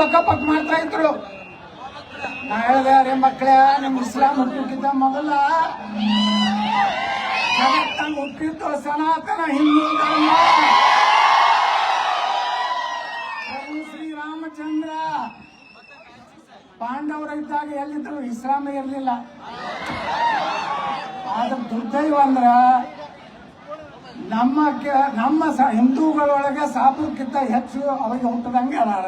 ಪಕ್ಕ ಮಾಡ್ತಾ ಇದ್ರು. ನಾ ಹೇಳ್ದೆ, ಅರೆ ಮಕ್ಕಳೇ, ನಿಮ್ ಇಸ್ಲಾಂ ಹುಟ್ಟಿದ್ದ ಮೊದಲ. ಹುಟ್ಟಿತ್ತು ಸನಾತನ ಹಿಂದೂ ಧರ್ಮ. ಶ್ರೀರಾಮಚಂದ್ರ ಪಾಂಡವರ ಇದ್ದಾಗ ಎಲ್ಲಿದ್ರು? ಇಸ್ಲಾಂ ಇರಲಿಲ್ಲ. ಆದ್ರೆ ದುರ್ದೈವ ಅಂದ್ರ ನಮ್ಮ ನಮ್ಮ ಹಿಂದೂಗಳೊಳಗೆ ಸಾಪಕ್ಕಿಂತ ಹೆಚ್ಚು ಅವರಿಗೆ ಹುಟ್ಟದಂಗೆ ಅದಾರ.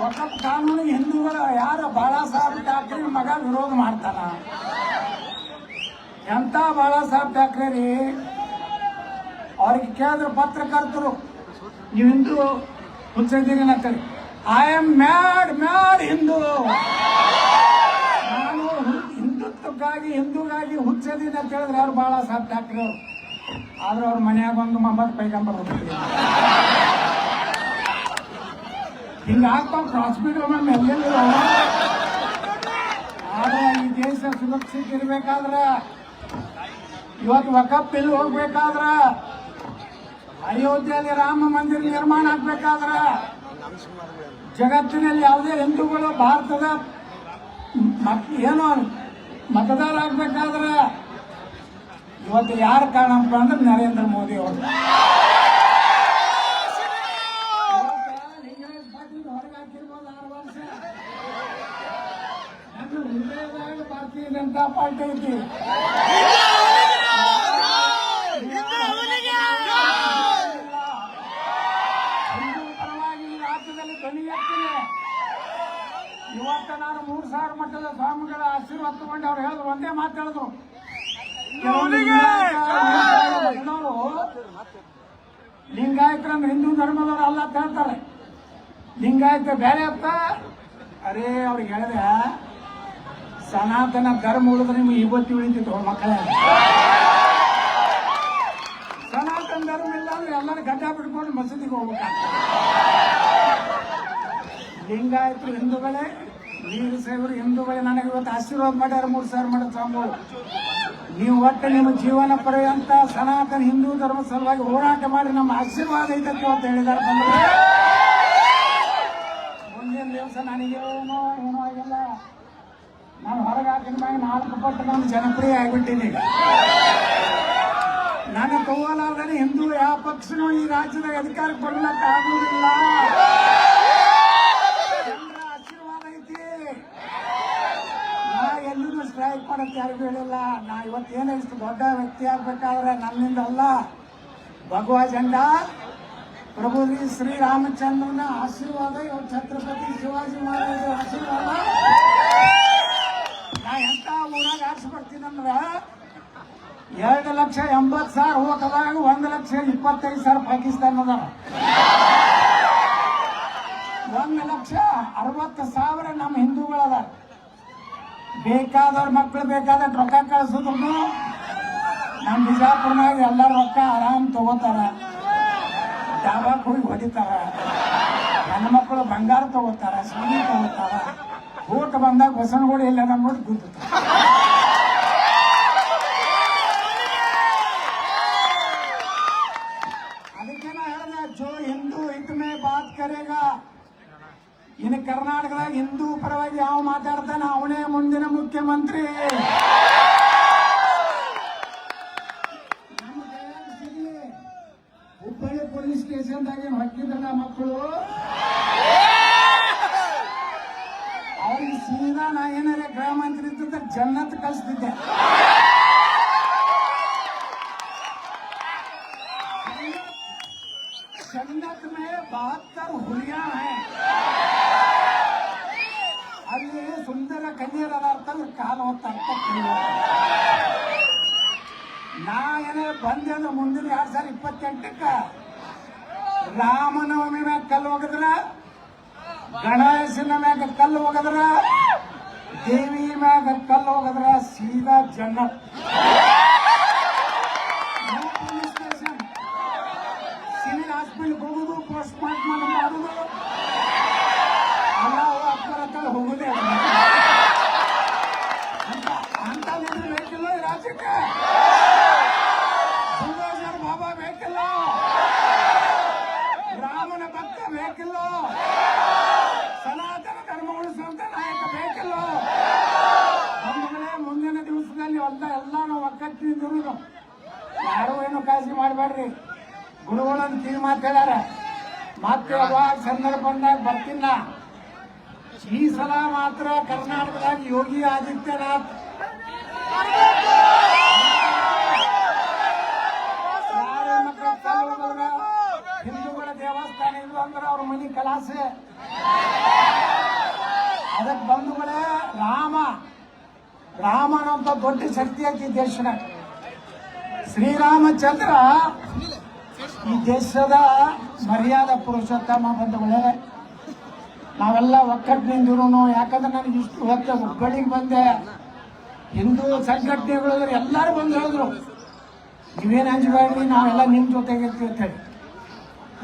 ವಕಫ್ ಕಾನೂನಿಗೆ ಹಿಂದೂಗಳು ಯಾರು ಬಾಳಾ ಸಾಹೇಬ್ ಠಾಕ್ರೆ ಮಗ ವಿರೋಧ ಮಾಡ್ತಾನ ಎಂತ ಬಾಳಾ ಸಾಹೇಬ್ ಠಾಕ್ರೆ ರೀ ಅವ್ರಿಗೆ ಕೇಳಿದ್ರು ಪತ್ರಕರ್ತರು, ನೀವು ಹಿಂದೂ ಹುಚ್ಚಿದ್ದೀರಿ ಅಂತೇಳಿ I am mad mad Hindu. ಹಿಂದುತ್ವಕ್ಕಾಗಿ ಹಿಂದೂಗಾಗಿ ಹುಚ್ಚದಿನ ಅಂತ ಯಾರು ಬಾಳಾ ಸಾಹೇಬ್ ಠಾಕ್ರೆ ಅವರು. ಆದ್ರೆ ಅವ್ರ ಮನ್ಯಾಗ ಒಂದು ಮೊಹಮ್ಮದ್ ಪೈಗಂಬರ್ ಹೋಗ್ತೀವಿ ಹಿಂಗಾಗ್ತಾವ್ ಹಾಸ್ಪಿಟಲ್ ಮೇಲೆ ಎಲ್ಲೆಲ್ಲಿ ಆದ್ರೆ ಈ ದೇಶ ಸುರಕ್ಷಿತ ಇರ್ಬೇಕಾದ್ರ, ಇವತ್ತು ವಕಪ್ ಬಿಲ್ ಹೋಗ್ಬೇಕಾದ್ರ, ಅಯೋಧ್ಯೆಯಲ್ಲಿ ರಾಮ ಮಂದಿರ ನಿರ್ಮಾಣ ಆಗ್ಬೇಕಾದ್ರ, ಜಗತ್ತಿನಲ್ಲಿ ಯಾವುದೇ ಹಿಂದೂಗಳು, ಭಾರತದ ಏನು ಮತದಾರ ಆಗ್ಬೇಕಾದ್ರೆ ಇವತ್ತು ಯಾರು ಕಾರಣಪ್ಪ ಅಂದ್ರೆ ನರೇಂದ್ರ ಮೋದಿ ಅವರು. ಭಾರತೀಯ ಜನತಾ ಪಾರ್ಟಿ ಐತಿ. ಇವತ್ತ ನಾನು ಮೂರು ಸಾವಿರ ಮಟ್ಟದ ಸ್ವಾಮಿಗಳ ಆಶೀರ್ವಾದ ತಗೊಂಡು ಅವ್ರು ಹೇಳಿದ್ರು ಒಂದೇ ಮಾತು ಹೇಳಿದ್ರು. ಕೆಲವೊಂದು ಲಿಂಗಾಯತರು ಲಿಂಗಾಯತರನ್ನು ಹಿಂದೂ ಧರ್ಮದವರು ಅಲ್ಲ ಅಂತ ಹೇಳ್ತಾರೆ. ಲಿಂಗಾಯತ ಬೇರೆ ಅಂತ. ಅರೇ ಅವ್ರಿಗೆ ಹೇಳಿದೆ ಸನಾತನ ಧರ್ಮ ಉಳಿದ್ರೆ ನಿಮ್ಗೆ ಇವತ್ತು ಉಳಿತಿತ್ತು ಮಕ್ಕಳೇ. ಸನಾತನ ಧರ್ಮ ಇಲ್ಲ ಅಂದ್ರೆ ಎಲ್ಲರೂ ಗಡ್ಡ ಬಿಟ್ಕೊಂಡು ಮಸೀದಿಗೆ ಹೋಗ್ಬೇಕು ಲಿಂಗಾಯತರು ಹಿಂದೂಗಳೇ ವೀರ ಸೇವರು ಹಿಂದೂಗಳೇ ನನಗೆ ಇವತ್ತು ಆಶೀರ್ವಾದ ಮಾಡ್ಯಾರ ಮೂರು ಸಾವಿರ ಮಾಡೋ ಸಾಂಬಳು ನೀವು ಒಟ್ಟು ನಿಮ್ಮ ಜೀವನ ಪರ್ಯಂತ ಸನಾತನ ಹಿಂದೂ ಧರ್ಮ ಸಲುವಾಗಿ ಹೋರಾಟ ಮಾಡಿ ನಮ್ಮ ಆಶೀರ್ವಾದ ಐತಕ್ಕೆ ಅಂತ ಹೇಳಿದಾರೆ ಬಂದ್ರೆ ಮುಂದಿನ ದಿವಸ ನನಗೇನೋ ಏನೋ ಆಗಿಲ್ಲ. ನಾನು ಹೊರಗೆ ಹಾಕಿದ ಮ್ಯಾಗ ನಾಲ್ಕು ಪಟ್ಟು ನಾನು ಜನಪ್ರಿಯ ಆಗಿಬಿಟ್ಟಿನಿ. ನನ್ನ ತೋಲಾದ್ರೆ ಹಿಂದೂ ಯಾವ ಪಕ್ಷನೂ ಈ ರಾಜ್ಯದಾಗ ಅಧಿಕಾರಕ್ಕೆ ಬರ್ಲಕ್ಕ ಆಗುವುದಿಲ್ಲ ಜನರ ಆಶೀರ್ವಾದ ಐತಿ ನಾ ಎಲ್ಲಿನೂ ಸ್ಟ್ರೈಕ್ ಮಾಡೋಕ್ಕೆ ಯಾರಿಗೂ ಹೇಳಿಲ್ಲ? ನಾ ಇವತ್ತು ಏನು ಇಷ್ಟು ದೊಡ್ಡ ವ್ಯಕ್ತಿ ಆಗ್ಬೇಕಾದ್ರೆ ನನ್ನಿಂದ ಅಲ್ಲ ಭಗವಾ ಜಂಡ. ಪ್ರಭು ಶ್ರೀರಾಮಚಂದ್ರನ ಆಶೀರ್ವಾದ. ಇವತ್ತು ಛತ್ರಪತಿ ಶಿವಾಜಿ ಮಹಾರಾಜರ ಆಶೀರ್ವಾದ. ನಾ ಎಂತ ಊರಾಗ ಆರಿಸಿ ಬರ್ತೀನಂದ್ರ ಎರಡು ಲಕ್ಷ ಎಂಬತ್ತು ಸಾವಿರ ಹೋಗದಾಗ ಒಂದು ಲಕ್ಷ ಇಪ್ಪತ್ತೈದು ಸಾವಿರ ಪಾಕಿಸ್ತಾನ ಅದ ಒಂದು ಲಕ್ಷ ಅರವತ್ತು ಸಾವಿರ ನಮ್ಮ ಹಿಂದೂಗಳದ ಬೇಕಾದವ್ರ ಮಕ್ಕಳು ಬೇಕಾದಷ್ಟು ರೊಕ್ಕ ಕಳಿಸಿದ್ರು ನಮ್ಮ ಬಿಜಾಪುರ್ನಾಗ ಎಲ್ಲ ರೊಕ್ಕ ಆರಾಮ್ ತಗೋತಾರ. ಡಾಬಾಕ್ ಹೋಗಿ ಹೊಡಿತಾರ. ನನ್ನ ಮಕ್ಕಳು ಬಂಗಾರ ತಗೋತಾರ ಸೀರೆ ತಗೋತಾರ. ಊಟ ಬಂದಾಗ ಬಸವನಗುಡಿ ಇಲ್ಲ ನಮ್ಮ ಕೂತಾರ ಅದಕ್ಕೆ ನಾ ಹೇಳ್ದೆ, ಜೋ ಹಿಂದೂ ಇದ್ಮೇ ಬಾತ್ ಕರೆಗ. ಇನ್ನು ಕರ್ನಾಟಕದಾಗ ಹಿಂದೂ ಪರವಾಗಿ ಯಾವ ಮಾತಾಡ್ತಾನೆ? ಅವನೇ ಮುಂದಿನ ಮುಖ್ಯಮಂತ್ರಿ. ನಮ್ಮ. ಹುಬ್ಬಳ್ಳಿ ಪೊಲೀಸ್ ಸ್ಟೇಷನ್ದಾಗೆ ಹೊಕ್ಕಿದ್ರಲ್ಲ ಮಕ್ಕಳು? ಅವ್ರಿಗೆ ಸೀದಾ ನಾ ಏನಾರ ಗೃಹ ಮಂತ್ರಿ ಇದ್ದ ಜನ್ನತ್ ಕಳಿಸ್ತಿದ್ದೆ. ಕನ್ಯರ ಅರ್ಥ ಕಾಲ ಹೊತ್ತ ಅರ್ಥ ನಾ ಏನೇ ಬಂದೆ ಅಂದ್ರೆ ಮುಂದಿನ ಎರಡ್ ಸಾವಿರ ಇಪ್ಪತ್ತೆಂಟಕ್ಕ ರಾಮನವಮಿ ಮ್ಯಾಗ ಕಲ್ಲು ಹೋಗದ್ರ ಗಣೇಶನ ಮ್ಯಾಗ ಕಲ್ಲು ಹೋಗದ್ರ ದೇವಿ ಮ್ಯಾಗ ಕಲ್ಲು ಹೋಗದ್ರ ಸೀದಾ ಜನ್ನತ್ ಪೊಲೀಸ್ ಸ್ಟೇಷನ್ ಸಿವಿಲ್ ಹಾಸ್ಪಿಟಲ್ ಹೋಗುದು ಪೋಸ್ಟ್ ಮಾರ್ಟಮ್ ಮಾಡುದು ಎಲ್ಲ ಅಪ್ಪರ ಹತ್ರ ಹೋಗುದೇ ಅಂತ ಅಂತ ನಿದ್ರೆ ಬೇಕಿಲ್ಲ ಈ ರಾಜ್ಯಕ್ಕೆ ಬುಲ್ಡೋಜರ್ ಬಾಬಾ ಬೇಕಿಲ್ಲ ರಾಮನ ಭಕ್ತ ಬೇಕಿಲ್ಲ ಬೇಕಿಲ್ಲೋ ಸನಾತನ ಧರ್ಮ ಉಳಿಸುವಂತ ನಾಯಕ ಬೇಕಿಲ್ಲೋ ಬಂಧುಗಳೇ ಮುಂದಿನ ದಿವಸದಲ್ಲಿ ಎಲ್ಲ ಎಲ್ಲ ನಾವು ಒಕ್ಕಟ್ಟಿದ್ರು ಯಾರು ಏನು ಕಾಳಜಿ ಮಾಡಬೇಡ್ರಿ ಗುರುಗಳನ್ನ ತೀರ್ ಮಾತು ಹೇಳ್ಯಾರ. ಮತ್ತೆ ಯಾವಾಗ ಸಂದರ್ಭ ಬರ್ತಿಲ್ಲ. ಈ ಸಲ ಮಾತ್ರ ಕರ್ನಾಟಕದಾಗ ಯೋಗಿ ಆದಿತ್ಯನಾಥ್. ಹಿಂದೂಗಳ ದೇವಸ್ಥಾನ ಇದು ಅಂದ್ರೆ ಅವ್ರ ಮನಿ ಕಲಾಸೆ. ಅದಕ್ಕೆ ಬಂಧುಗಳೇ ರಾಮ ರಾಮನಂತ ದೊಡ್ಡ ಶಕ್ತಿ ಐತಿ ದೇಶನಾಗ ಶ್ರೀರಾಮಚಂದ್ರ ಈ ದೇಶದ ಮರ್ಯಾದ ಪುರುಷೋತ್ತಮ ಬಂಧುಗಳೇ ನಾವೆಲ್ಲ ಒಕ್ಕಟ್ಟಿನಿಂದಿರು ಯಾಕಂದ್ರೆ ನನಗೆ ಇಷ್ಟು ಹೊತ್ತ ಹುಬ್ಬಳ್ಳಿಗೆ ಬಂದೆ. ಹಿಂದೂ ಸಂಘಟನೆಗಳು ಎಲ್ಲರೂ ಬಂದು ಹೇಳಿದ್ರು, ನೀವೇನು ಅಂಜಬೇಡ್ರಿ ನಾವೆಲ್ಲ ನಿಮ್ಮ ಜೊತೆಗೆ ಇರ್ತೀವಿ ಅಂತ ಹೇಳಿ.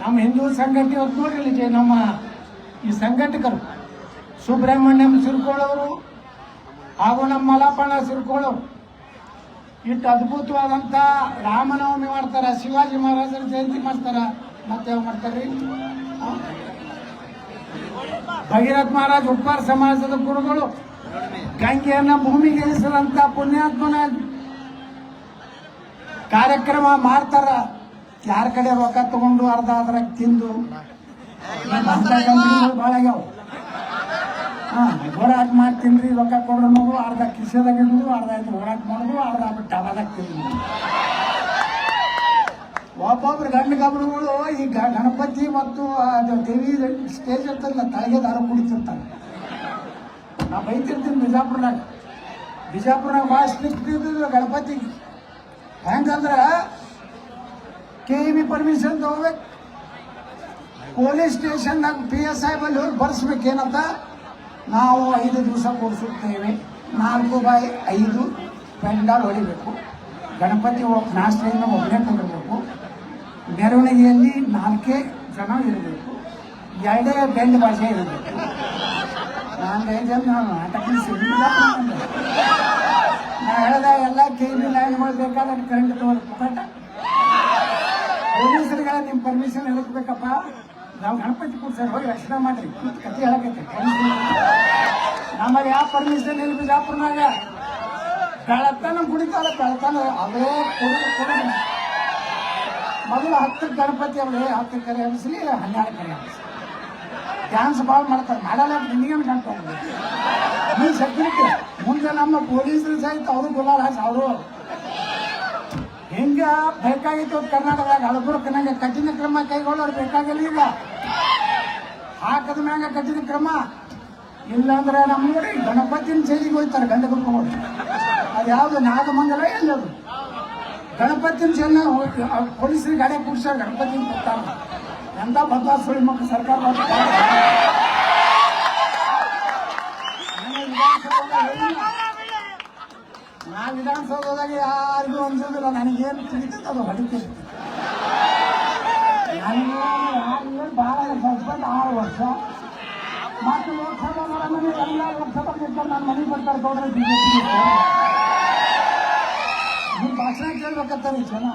ನಮ್ಮ ಹಿಂದೂ ಸಂಘಟನೆ ಹೊತ್ತು ನೋಡ್ರಿ ಇಲ್ಲಿ ನಮ್ಮ ಈ ಸಂಘಟಕರು. ಸುಬ್ರಹ್ಮಣ್ಯಂ ಸಿರ್ಕೊಳ್ಳೋರು ಹಾಗೂ ನಮ್ಮ ಮಲಪಣ ಸಿರ್ಕೊಳ್ಳೋರು. ಇಟ್ಟು ಅದ್ಭುತವಾದಂಥ ರಾಮನವಮಿ ಮಾಡ್ತಾರ, ಶಿವಾಜಿ ಮಹಾರಾಜರ ಜಯಂತಿ ಮಾಡ್ತಾರ, ಮತ್ತೆ ಯಾವ ಮಾಡ್ತಾರ್ರಿ? ಭಗೀರಥ ಮಹಾರಾಜ್ ಉಪ್ಪಾರ ಸಮಾಜದ ಗುರುಗಳು, ಗಂಗೆಯನ್ನ ಭೂಮಿಗೆ ಇಳಿಸಿದಂತ ಪುಣ್ಯಾತ್ಮನ ಕಾರ್ಯಕ್ರಮ ಮಾಡ್ತಾರ. ಯಾರ ಕಡೆ ರೊಕ್ಕ ತಗೊಂಡು ಅರ್ಧ ಅದ್ರಾಗ ತಿಂದು ಭಾಳ ಆಗ್ಯಾವ. ಹಾ ಹೋರಾಟ ಮಾಡಿ ತಿನ್ರಿ ರೊಕ್ಕ ಕೊಡ್ರಿ ಅನ್ನೋದು ಅರ್ಧ ಕಿಸೆದಾಗ ಇಡುದು, ಅರ್ಧ ಆಯ್ತು ಹೋರಾಟ ಮಾಡೋದು, ಅರ್ಧ ಬಿಟ್ಟು ಡಬದಾಗ ತಿಂದು ಒಬ್ಬೊಬ್ರು ಗಂಡು ಗಬ್ರುಗಳು ಈ ಗಣಪತಿ ಮತ್ತು ದೇವಿ ಸ್ಟೇಜ್ ಇರ್ತಲ್ಲ ತಲೆಗೆ ದಾರ ಕುಡಿತಿರ್ತಾರೆ. ನಾ ಬೈತಿರ್ತೀನಿ ಬಿಜಾಪುರ್ನಾಗ. ಬಿಜಾಪುರ್ನಾಗ ಭಾಳ ಸ್ಟ್ರಿಕ್ಟ್ ಇದ್ದಿದ್ರು ಗಣಪತಿ. ಹೆಂಗಂದ್ರೆ ಕೆ ಇ ಬಿ ಪರ್ಮಿಷನ್ ತಗೋಬೇಕು. ಪೊಲೀಸ್ ಸ್ಟೇಷನ್ನಾಗ ಪಿ ಎಸ್ ಐ ಬಲ್ಲಿ ಹೋಗಿ ಬರ್ಸ್ಬೇಕೇನಂತ ನಾವು ಐದು ದಿವಸ ಕೂರಿಸುತ್ತೇವೆ. ನಾಲ್ಕು ಬೈ ಐದು ಪೆಂಡಾಲ್ ಹೊಡಿಬೇಕು. ಗಣಪತಿ ನಾಷ್ಟದಿಂದ ಒಬ್ಬನೇ ಕೊಡಬೇಕು ಮೆರವಣಿಗೆಯಲ್ಲಿ ನಾಲ್ಕೇ ಜನ ಇರಬೇಕು. ಎರಡೇ ಬೆಂಡ್ ಭಾಷೆ ಇರಬೇಕು. ನಾನು ಜನ ನಾಟಕ ಸಿಗಲಿಲ್ಲ ನಾ ಹೇಳ್ದ, ಎಲ್ಲ ಕೆ ಬಿ ಲೈನ್ಗಳು ಬೇಕಾದ್ರೆ ಕರೆಂಟ್ ತಗೋದು ಪುಕಾಟ. ಪೊಲೀಸರಿಗೆ ನಿಮ್ಮ ಪರ್ಮಿಷನ್ ಹೇಳಕ್ಬೇಕಪ್ಪ ನಾವು ಗಣಪತಿ ಕೂರ್ಸರ್ ಹೋಗಿ ರಕ್ಷಣೆ ಮಾಡ್ರಿ. ಕಥೆ ಕತೆ ಹೇಳಕೈತೆ ನಮಗೆ ಯಾವ ಪರ್ಮಿಷನ್ ಇಲ್ಲ ಬಿಜಾಪುರ್ನಾಗ ಬೆಳತನ ಕುಡಿತಾರ ಬೆಳತನ ಅವೇ ಮೊದಲು ಹತ್ತು ಗಣಪತಿ ಅವರೇ ಹತ್ತು ಕರೆ ಹಬ್ಬಿಸ್ಲಿ ಹನ್ನೆರಡು ಕರೆ ಹಬ್ಬಿಸ್ಲಿ ಡ್ಯಾನ್ಸ್ ಭಾಳ ಮಾಡ್ತಾರೆ. ಮಾಡಲ್ಲ ನಿನಗೇನು ಕಂಡು ನೀ ಸೆಕ್ಯೂರಿಟಿ ಮುಂದೆ ನಮ್ಮ ಪೊಲೀಸರು ಸಹಿತ ಅವರು ಗುಲಾಲ್ ಹಾಸ್ ಅವರು. ಹಿಂಗೆ ಬೇಕಾಗಿತ್ತು ಕರ್ನಾಟಕದಾಗ? ಹಳಬುರ್ಕನಾಗ ಕಠಿಣ ಕ್ರಮ ಕೈಗೊಳ್ಳೋರು ಬೇಕಾಗಲಿಲ್ಲ. ಹಾಕದ ಮ್ಯಾಗ ಕಟ್ಟಿದ ಕ್ರಮ. ಇಲ್ಲಾಂದ್ರೆ ನಮ್ಮ ನೋಡಿ ಗಣಪತಿನ ಸೇರಿಗೆ ಹೋಗ್ತಾರೆ ಗಂಡ ಕರ್ಕೊಂಡು ಅದು ಯಾವುದು ನಾಗಮಂಗಲ ಎಲ್ಲದು ಗಣಪತಿನ ಸೇನ ಪೊಲೀಸರಿಗೆ ಗಾಡಿ ಕೂಡ್ಸಾರ ಗಣಪತಿನ ಕೊಡ್ತಾರ ಎಂತ ಸುಳಿ ಮಕ್ಕಳು ಸರ್ಕಾರ. ನಾ ವಿಧಾನಸೌಧದಾಗ ಯಾರಿಗೂ ಅನ್ಸೋದಿಲ್ಲ. ನನಗೇನು ತಿಳಿತದ ಅದು ಹೊಡಿತೀನಿ. ಯಾರಿಗೂ ಭಾಳ ಹಸ್ಬೆಂಡ್ ಆರು ವರ್ಷ. ಮತ್ತು ಲೋಕಸಭಾ ಮನೆ ಎಲ್ಲ ಲೋಕಸಭಾ ನನ್ನ ಮನೆಗೆ ಬರ್ತಾರೆ ನೋಡ್ರಿ ಬಿಜೆಪಿ ನಿಮ್ಮ ಭಾಷಣ ಕೇಳ್ಬೇಕಂತಾರೆ ಜನ.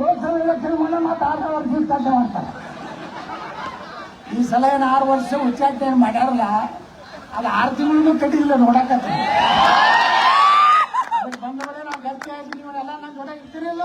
ಲೋಕಸಭೆ ಎಲೆಕ್ಷನ್ ಮತ್ತೆ ಆರು ವರ್ಷ ಮಾಡ್ತಾರೆ. ಈ ಸಲ ಏನು ಆರು ವರ್ಷ ಉಚ್ಚಾಟನೆ ಮಾಡ್ಯಾರಲ್ಲ ಅದು ಆರು ತಿಂಗಳು ಕಟ್ಟಿಲ್ಲ ನೋಡಕತ್ತೀವಿ ಬಂದ ಬಂದವರೇ ನಾವು ಗರ್ತಿ ಆಯ್ತು ನೀವೆಲ್ಲ ನನ್ನ ಜೊತೆ ಇರ್ತಿರಲ್ಲ?